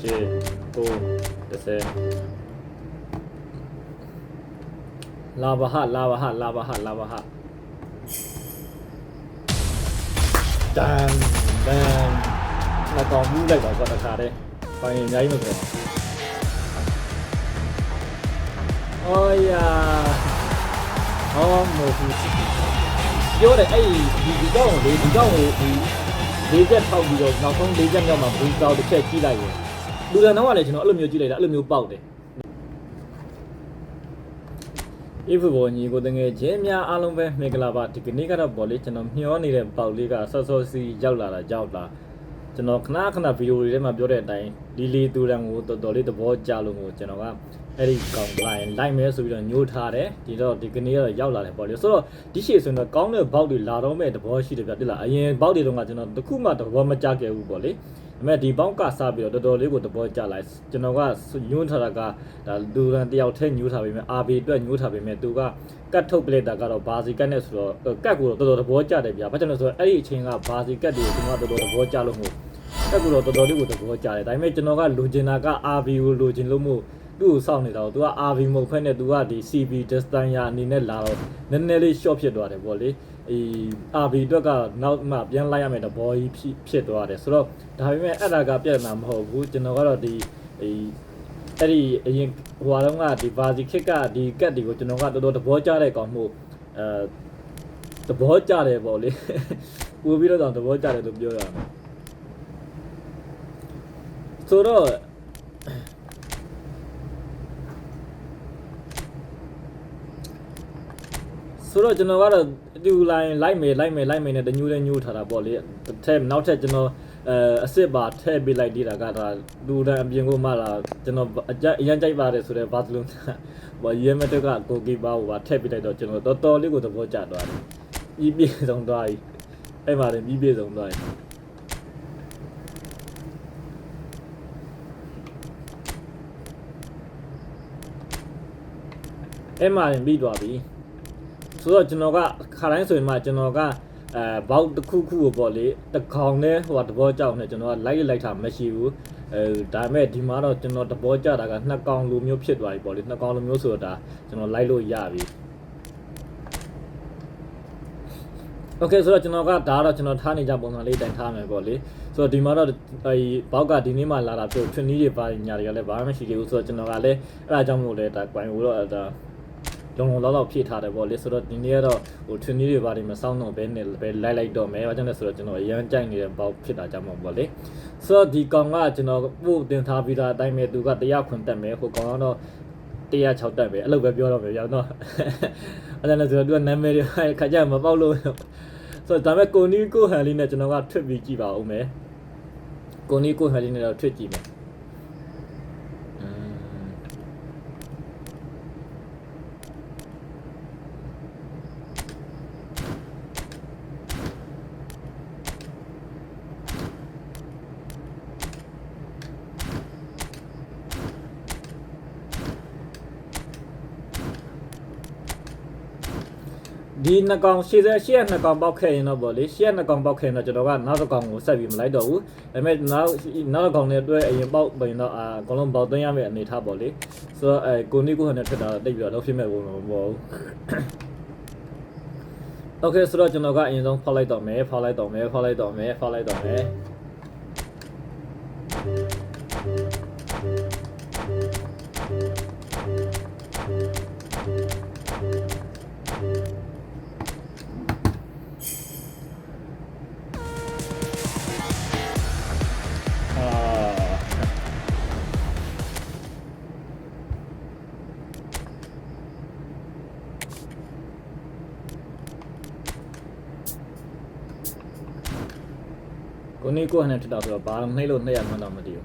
ရှေ့ကို30လာဘဟလာဘဟလာဘဟလာဘဟတန်တန်လာကောင်မူးလိုက်ပါကွာတခါတည်းပိုင်ရင်အများကြီးမပြောအော်ယာအော်မိုဖူပြောတယ်အဲ့ဒီဒီကောင်ကိုဒီကောင်ကိုဒီလေးချက်ထောက်ပြီးတော့နောက်ဆုံးလေးချက်မြောက်မှာဘူးတောက်တစ်ချက်ကြည့်လိုက်ရင် လူတန်းတော့ကလည်းကျွန်တော်အဲ့လိုမျိုးကြည့်လိုက်တာအဲ့လိုမျိုးပေါက်တယ်အေးဖဘောညီကိုတငယ်ချင်းများအားလုံးပဲမင်္ဂလာပါဒီကနေ့ကတော့ဗော်လေးကျွန်တော်မျှောနေတဲ့ပေါက်လေးကဆော့ဆော့စီရောက်လာတာကြောက်လာကျွန်တော်ခဏခဏဗီဒီယိုတွေထဲမှာပြောတဲ့အတိုင်းလီလီတူရန်ကိုတော်တော်လေးသဘောကျလို့ကိုကျွန်တော်ကအဲ့ဒီကောင်လိုက်လိုက်မဲဆိုပြီးတော့ညှိုးထားတယ်ဒီတော့ဒီကနေ့ကတော့ရောက်လာတယ်ဗော်လေးဆိုတော့ဒီရှေ့ဆိုရင်တော့ကောင်းတဲ့ဘောက်တွေလာတော့မဲ့သဘောရှိတယ်ဗျတိလားအရင်ဘောက်တွေတော့ကကျွန်တော်တခုမှသဘောမကျခဲ့ဘူးဗော်လေး ဒါပေမဲ့ဒီဘောက်ကစားပြီးတော့တော်တော်လေးကိုသဘောကျလိုက်ကျွန်တော်ကညှိုးထားတာကဒါလူရန်တယောက်ထဲညှိုးထားပြီးမြဲ RB အတွက်ညှိုးထားပြီးမြဲသူကကတ်ထုတ်ပလက်တာကတော့ဘာစီကတ်နဲ့ဆိုတော့ကတ်ကိုတော့တော်တော်သဘောကျတယ်ဗျာဘာကြောင့်လဲဆိုတော့အဲ့ဒီအချိန်ကဘာစီကတ်တွေကိုကျွန်တော်ကတော်တော်သဘောကျလို့မို့ကတ်ကိုတော့တော်တော်လေးကိုသဘောကျတယ်ဒါပေမဲ့ကျွန်တော်ကလိုချင်တာက RV ကိုလိုချင်လို့မို့သူ့ကိုစောင့်နေတာတော့ तू က RV မဟုတ်ဖက်နဲ့ तू ကဒီ CB Destanya အနေနဲ့လာတော့နည်းနည်းလေး short ဖြစ်သွားတယ်ပေါ့လေ အေး RV အတွက်ကနောက်မှပြန်လိုက်ရမယ်တော့ဘောကြီးဖြစ်ဖြစ်သွားတယ်ဆိုတော့ဒါပေမဲ့အဲ့ဒါကပြဿနာမဟုတ်ဘူးကျွန်တော်ကတော့ဒီအေးအဲ့ဒီအရင်ဟိုအတော့ကဒီဘာစီခစ်ကဒီကတ်တွေကိုကျွန်တော်ကတော်တော်သဘောကျတဲ့ကောင်မှုအဲသဘောကျတယ်ပေါ့လေပို့ပြီးတော့သဘောကျတယ်လို့ပြောရမှာဆိုတော့ဆိုတော့ကျွန်တော်ကတော့ ဒီလိုင်းလိုက်မယ်လိုက်မယ်လိုက်မယ်နဲ့တညူးနဲ့ညူးထားတာပေါ့လေတစ်ထက်နောက်ထပ်ကျွန်တော်အဲအစ်စ်ပါထည့်ပေးလိုက်သေးတာကဒါလူတန်းအပြင်ကိုမှလာကျွန်တော်အကြအရန်ကြိုက်ပါတယ်ဆိုတော့ဘာသလုံးဘောရဲမတက်ကကိုကီပါကိုပါထည့်ပေးလိုက်တော့ကျွန်တော်တော်တော်လေးကိုသဘောကျသွားတယ်ပြီးပြေဆုံးသွားပြီအဲ့မှာလည်းပြီးပြေဆုံးသွားပြီအဲ့မှာလည်းပြီးသွားပြီ ဆိုတော့ကျွန်တော်ကခါတိုင်းဆိုရင်မှကျွန်တော်ကအဲဘောက်တစ်ခုခုကိုပေါ့လေတကောင်နဲ့ဟိုတဘောကြောက်နဲ့ကျွန်တော်ကလိုက်လိုက်တာမရှိဘူးအဲဒါပေမဲ့ဒီမှာတော့ကျွန်တော်တဘောကြတာကနှစ်ကောင်လိုမျိုးဖြစ်သွားပြီပေါ့လေနှစ်ကောင်လိုမျိုးဆိုတော့ဒါကျွန်တော်လိုက်လို့ရပြီโอเคဆိုတော့ကျွန်တော်ကဒါကတော့ကျွန်တော်ထားနေကြပုံစံလေးတိုင်ထားမယ်ပေါ့လေဆိုတော့ဒီမှာတော့အဲဒီဘောက်ကဒီနေ့မှလာတာပြထွန်းနီးတွေပါညာတွေကလည်းဘာမှမရှိသေးဘူးဆိုတော့ကျွန်တော်ကလည်းအဲ့ဒါကြောင့်မို့လဲဒါကွိုင်ကိုတော့ဒါ လုံလုံလောက်လောက်ဖြည့်ထားတယ်ပေါ့လေဆိုတော့ဒီနေ့ကတော့ဟိုထွန်းကြီးတွေပါတယ်မစောင်းတော့ဘဲနဲ့ပဲလိုက်လိုက်တော့မယ်ဘာကြောင့်လဲဆိုတော့ကျွန်တော်အရန်ကြိုက်နေတဲ့ပေါက်ဖြစ်တာကြောင့်ပေါ့လေဆိုတော့ဒီကောင်ကကျွန်တော်ပို့တင်ထားပြီးသားအတိုင်းပဲသူက100ခွန်တက်မယ်ဟိုကောင်ကတော့106တက်ပဲအဲ့လိုပဲပြောတော့မယ်ရောက်တော့အဲ့ဒါလည်းဆိုတော့သူကနာမည်တွေခါကြမပေါက်လို့ဆိုတော့ဒါပေမဲ့ကိုနီကိုဟန်လေးနဲ့ကျွန်တော်ကထွတ်ပြီးကြည့်ပါဦးမယ်ကိုနီကိုဟန်လေးနဲ့တော့ထွတ်ကြည့်မယ်อืม ဒီနှစ်ကောင်ရှေ့ဆက်ရှေ့ကနှစ်ကောင်ပေါက်ခဲ့ရင်တော့ဗောလေရှေ့ကနှစ်ကောင်ပေါက်ခဲ့ရင်တော့ကျွန်တော်ကနောက်တစ်ကောင်ကိုဆက်ပြီးမလိုက်တော့ဘူးဒါပေမဲ့နောက်နောက်တစ်ကောင်နဲ့တွဲအရင်ပေါက်ပြင်တော့အာအကုန်လုံးပေါက်သွင်းရမယ့်အနေထားဗောလေဆိုတော့အဲကိုနီကိုဟန်နဲ့ထက်တာတိတ်ပြီးတော့လောက်ဖြစ်မဲ့ပုံမပေါ်ဘူးโอเคဆိုတော့ကျွန်တော်ကအရင်ဆုံးဖောက်လိုက်တော့မယ်ဖောက်လိုက်တော့မယ်ဖောက်လိုက်တော့မယ်ဖောက်လိုက်တော့မယ် ကိုနီကိုဟန်နဲ့ထက်တာဆိုတော့ဘာမှနှိမ့်လို့နှိမ့်ရမှန်းတော့မသိဘူး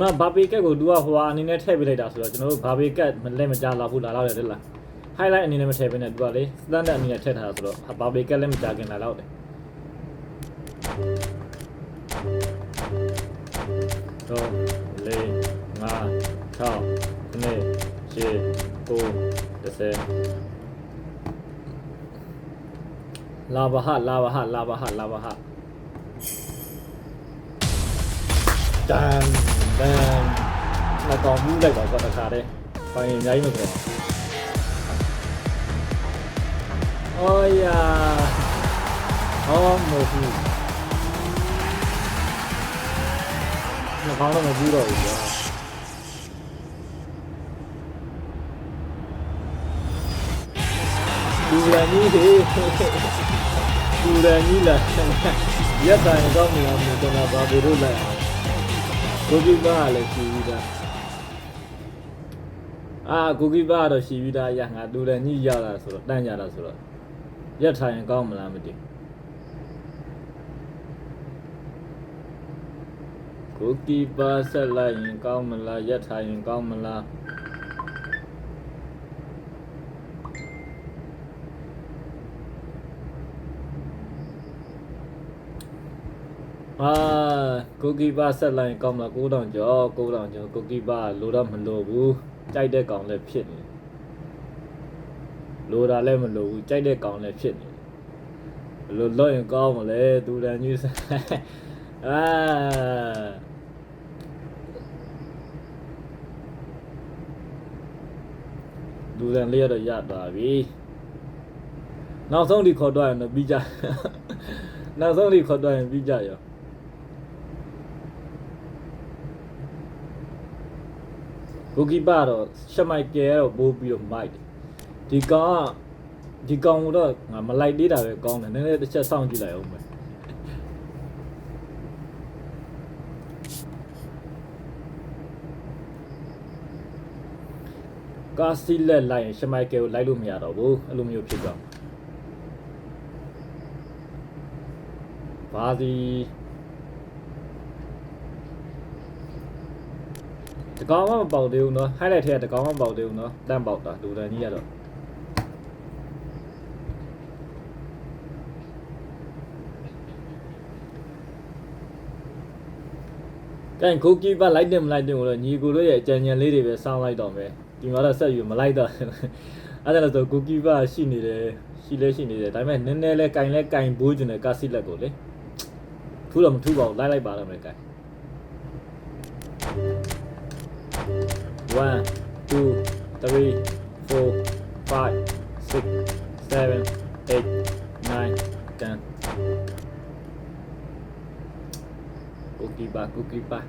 မှာဘာပေကက်ကို तू ကဟိုဟာအနေနဲ့ထည့်ပေးလိုက်တာဆိုတော့ကျွန်တော်တို့ဘာပေကက်မလဲမကြလာဘူးလာတော့တယ်လား highlight အနေနဲ့မထည့်ပေးနဲ့ तू ကလေ standard အနေနဲ့ထည့်ထားတာဆိုတော့ဘာပေကက်လည်းမကြခင်လာတော့တယ်တော့လေးငါ6 9 10 9 10လာဘဟလာဘဟလာဘဟလာဘဟတန် တန်ငါကောင်မှုလိုက်ပါကွာတခါတည်းပိုင်ရင်အများကြီးမပြောအိုးယာဟောမဟုတ်ဘူးငါကောင်းတော့မကြည့်တော့ဘူးကွာ လူရန်ကြီးဟေးလူရန်ကြီးလာရက်တိုင်းတော့မလားမတော်တာဘာဘို့လို့လိုက်အောင်ကိုကီပါကလည်းရှိပြီးသားအာကိုကီပါကတော့ရှိပြီးသားရငါတူတယ်ညှိရတာဆိုတော့တန့်ကြတာဆိုတော့ရက်ထိုင်ရင်ကောင်းမလားမသိဘူးကိုကီပါဆက်လိုက်ရင်ကောင်းမလားရက်ထိုင်ရင်ကောင်းမလား အာကိုကီပါဆက်လိုက်ရင်ကောင်းမလား9000ကျော်9000ကျော်ကိုကီပါလိုတော့မလိုဘူးကြိုက်တဲ့ကောင်လည်းဖြစ်နေလိုတာလည်းမလိုဘူးကြိုက်တဲ့ကောင်လည်းဖြစ်နေဘယ်လိုလုပ်ရင်ကောင်းမလဲသူတန်ကြီးဆက်အာလူတန်လေးရတော့ရသွားပြီနောက်ဆုံးဒီခေါ်တော့ရင်တော့ပြီးကြနောက်ဆုံးဒီခေါ်တော့ရင်ပြီးကြရော ဂိုကီပါတော့ရှမိုက်ကဲတော့ပိုးပြီးတော့မိုက်တယ်ဒီကောင်ကဒီကောင်ကတော့ငါမလိုက်သေးတာပဲကောင်းတယ်နည်းနည်းတစ်ချက်စောင့်ကြည့်လိုက်အောင်မယ်ကာစီလက်လိုက်ရင်ရှမိုက်ကဲကိုလိုက်လို့မရတော့ဘူးအဲ့လိုမျိုးဖြစ်သွားဘာစီ တကောင်မှမပေါက်သေးဘူးเนาะ highlight ထဲကတကောင်မှမပေါက်သေးဘူးเนาะတန့်ပေါက်တာလူတန်ကြီးရတော့ကန်ကိုကီပါလိုက်တယ်မလိုက်တယ်ကိုတော့ညီကိုတို့ရဲ့အကြံဉာဏ်လေးတွေပဲစောင်းလိုက်တော့မယ်ဒီမှာတော့ဆက်ယူမလိုက်တော့အဲ့ဒါလို့ဆိုကိုကီပါရှိနေတယ်ရှိလဲရှိနေတယ်ဒါပေမဲ့နည်းနည်းလဲကင်လဲကင်ဘိုးကျင်တယ်ကာစီလက်ကိုလေထူးတော့မထူးပါဘူးလိုက်လိုက်ပါတော့မယ်ကင် one, two, three, four, five, six, seven, eight, nine, ten. Cookie bar, cookie bar.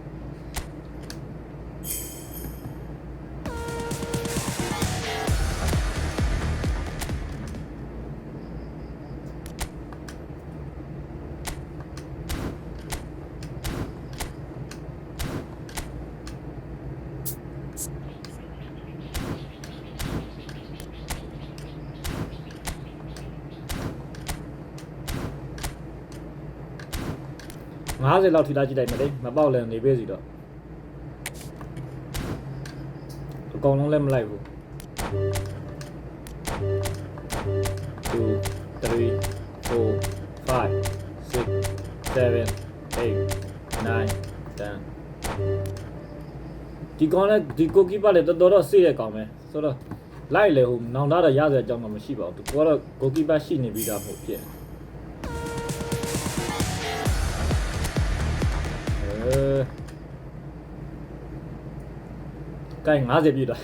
50လောက်ထိလာကြည့်လိုက်မယ်လေမပေါက်လည်းနေပေးစီတော့အကောင်လုံးလည်းမလိုက်ဘူး2 3 4 5 6 7 8 9 10ဒီကောင်လည်းဒီကိုကီပါလည်းတော်တော်တော့စေးတဲ့ကောင်ပဲဆိုတော့လိုက်လေဟိုနောင်တာတော့ရစရာအကြောင်းတော့မရှိပါဘူးကိုကတော့ကိုကီပါရှိနေပြီးသားမဟုတ်ဖြစ် ကိုင်90ပြည့်တော့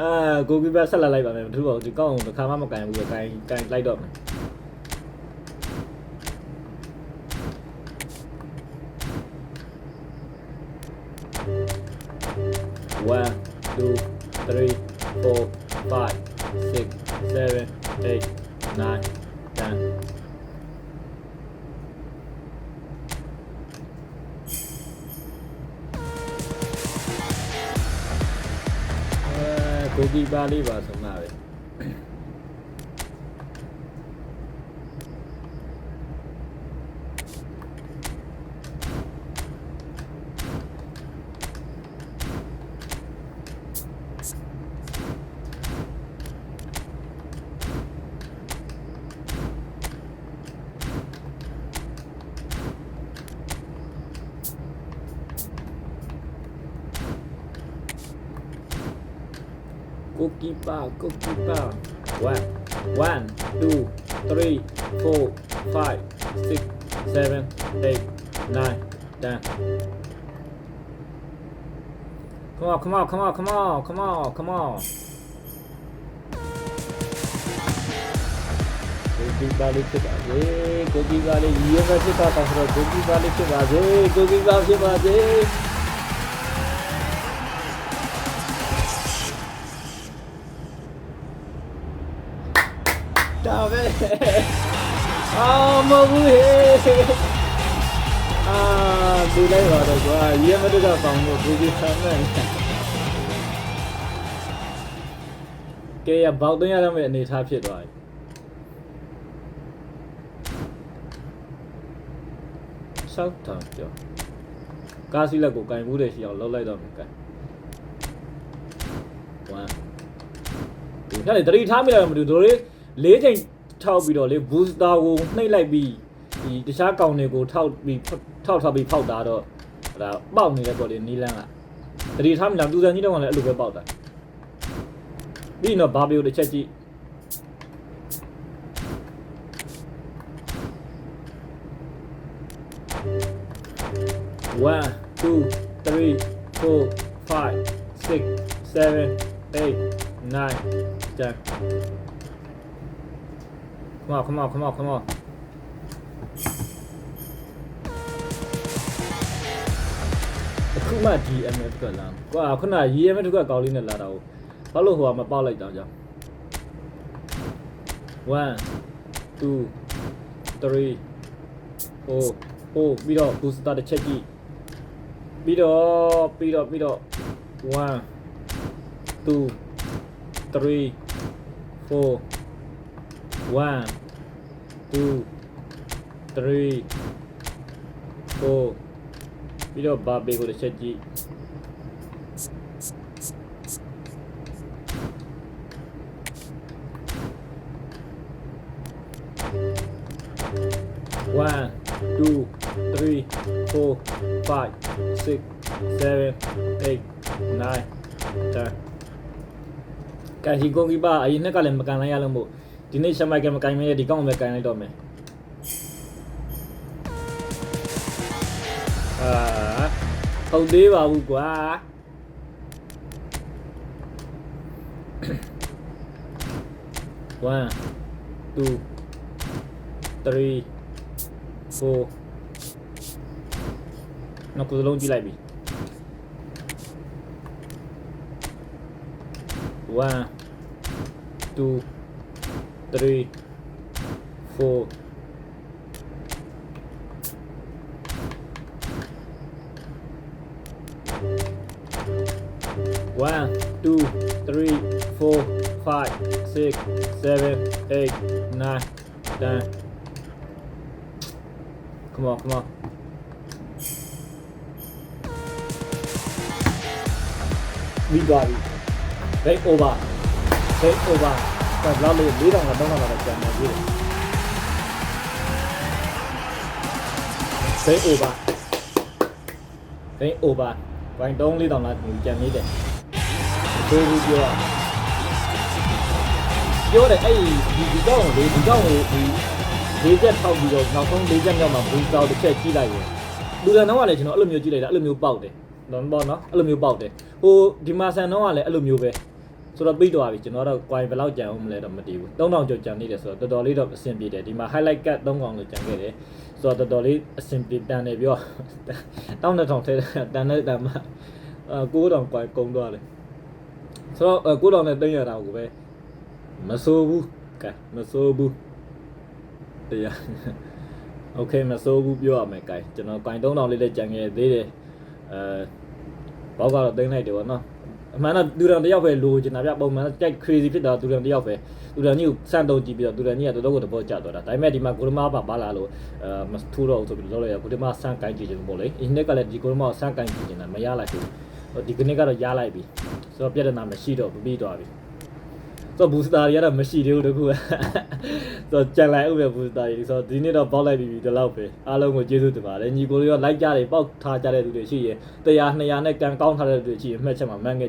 အာကိုကီးဘက်ဆက်လာလိုက်ပါမယ်မထူးပါဘူးဒီကောက်အောင်တစ်ခါမှမကင်ဘူးကိုင်ကိုင်လိုက်တော့မယ် အဲကိုကီပါလေးပါဆိုမှပဲ ကိုကီပါကိုကီပါ1 1 2 3 4 5 6 7 8 9 10 Come on, come on, come on, come on, come on, come on. ကိုကီပါလေးဖြစ်ပါစေကိုကီပါလေးရည်ရွယ်ဖြစ် ဒါပဲအာမဟုတ်ဘူးဟေးအာဒီလိုက်ပါတော့ကွာရည်ရွယ်မတူတော့ပေါင်းလို့ကိုကီပါနဲ့ကဲရဘောက်သွင်းရတော့မယ့်အနေထားဖြစ်သွားပြီဆောက်တာပြောကားစီလက်ကိုကင်ဘူးတဲ့ရှိအောင်လောက်လိုက်တော့မယ်ကင်ဝမ်ဒီကနေ့တတိထားမိလိုက်မလို့တို့လေ ၄ချိန်ထောက်ပြီးတော့လေဘူစတာကိုနှိပ်လိုက်ပြီးဒီတခြားကောင်တွေကိုထောက်ပြီးထောက်ထောက်ပြီးဖောက်တာတော့ဒါပေါက်နေတယ်ပေါ့လေနီလန်းကတတိထားမိလားသူစံကြီးတော့ကလည်းအဲ့လိုပဲပေါက်တာပြီးရင်တော့ဘာဘီကိုတစ်ချက်ကြည့် one, two, three, four, five, six, seven, eight, nine, ten. Come on, come on, come on, come on. အခုမှ DMF ကလာ။ကွာခုန EMF ကကောင်းလေးနဲ့လာတာကိုဘာလို့ဟိုကမပေါက်လိုက်တာကြောင့်1 2 3 4 4ပြီးတော့ booster တစ်ချက်ကြည့်ပြီးတော့ပြီးတော့ပြီးတော့1 2 3 4 1 2 3 4ပြီးတော့ဘာဘေကိုတစ်ချက်ကြည့်1 2 3 4 5 6 7 8 9 10ကန်ဟီကွန်ကီပါအရင်နှစ်ကလည်းမကန်လိုက်ရလို့မို့ ဒီနေ့ရှမိုက်ကမကန်မရဒီကောင်ပဲကန်လိုက်တော့မယ်အာဟုတ်သေးပါဘူးကွာ one two three four နောက်ကိုယ်စလုံးကြည့်လိုက်ပြီ1 2 three, four. One, two, three, four, five, six, seven, eight, nine, ten. Come on, come on. We got it. Take over. Take over. ဒါလောက်လေး၄တောင်က3တောင်ကတော့ကျန်နေပြီ break over break over ဘိုင်3 4တောင်လားကျန်နေတယ်ပြောဘူးပြောပြောတယ်အဲ့ဒီဒီကောင်ကိုဒီကောင်ကိုဒီ၄ချက်ထောက်ပြီးတော့နောက်ဆုံး၄ချက်မြောက်မှာဘူးတောက်တစ်ချက်ကြီးလိုက်ရင်လူတန်တော့ကလည်းကျွန်တော်အဲ့လိုမျိုးကြည့်လိုက်တာအဲ့လိုမျိုးပေါက်တယ်တော့ပေါ့နော်အဲ့လိုမျိုးပေါက်တယ်ဟိုဒီမှာဆန်တော့ကလည်းအဲ့လိုမျိုးပဲ ဆိုတော့ပြီးသွားပြီကျွန်တော်တော့ coin ဘယ်လောက်ကြံအောင်မလဲတော့မတည်ဘူး3000ကျော်ကြံနေတယ်ဆိုတော့တော်တော်လေးတော့အဆင်ပြေတယ်ဒီမှာ highlight cut 3000လို့ကြံခဲ့တယ်ဆိုတော့တော်တော်လေးအဆင်ပြေတန်တယ်ပြောတောင်းတဲ့ထောင်ထဲတန်တဲ့တန်မှာအာ9000 coin ကုန်သွားတယ်ဆိုတော့9000နဲ့သိမ်းရတာကိုပဲမဆိုးဘူးကဲမဆိုးဘူးတရား โอเคမစိုးဘူးပြောရမယ် gain ကျွန်တော် gain 3000လေးလည်းကြံခဲ့သေးတယ်အဲဘောက်ကတော့သိမ်းလိုက်တယ်ဗောနော် အမှန်တော့သူတော်တယောက်ပဲလိုချင်တာဗျပုံမှန်ကြိုက် crazy ဖြစ်တာသူတော်တယောက်ပဲသူတော်ကြီးကိုစန့်တုံကြည့်ပြီးတော့သူတော်ကြီးကတော်တော်ကိုတဘောကျသွားတာဒါပေမဲ့ဒီမှာကိုရမပါပါလာလို့အဲမထူတော့ဘူးဆိုပြီးတော့လောက်ရကိုရမဆန့် gain ကြည့်ချင်ပေါ့လေအင်းနဲ့ကလည်းဒီကိုရမကိုဆန့် gain ကြည့်ချင်တာမရလိုက်ဘူးဟိုဒီကနေ့ကတော့ရလိုက်ပြီဆိုတော့ပြဿနာမရှိတော့ဘူးပြီးသွားပြီဆိုတော့ဘူစတာတွေကတော့မရှိသေးဘူးတခုကဆိုတော့ကြံလိုက်ဥပဲဘူစတာတွေဆိုတော့ဒီနေ့တော့ပေါက်လိုက်ပြီဒီလောက်ပဲအားလုံးကိုကျေးဇူးတင်ပါတယ်ညီကိုတွေရောလိုက်ကြတယ်ပေါက်ထားကြတဲ့သူတွေရှိရင်100 200နဲ့ကန်ကောင်းထားတဲ့သူတွေရှိရင်မှတ်ချက်မှာမှန်ငယ်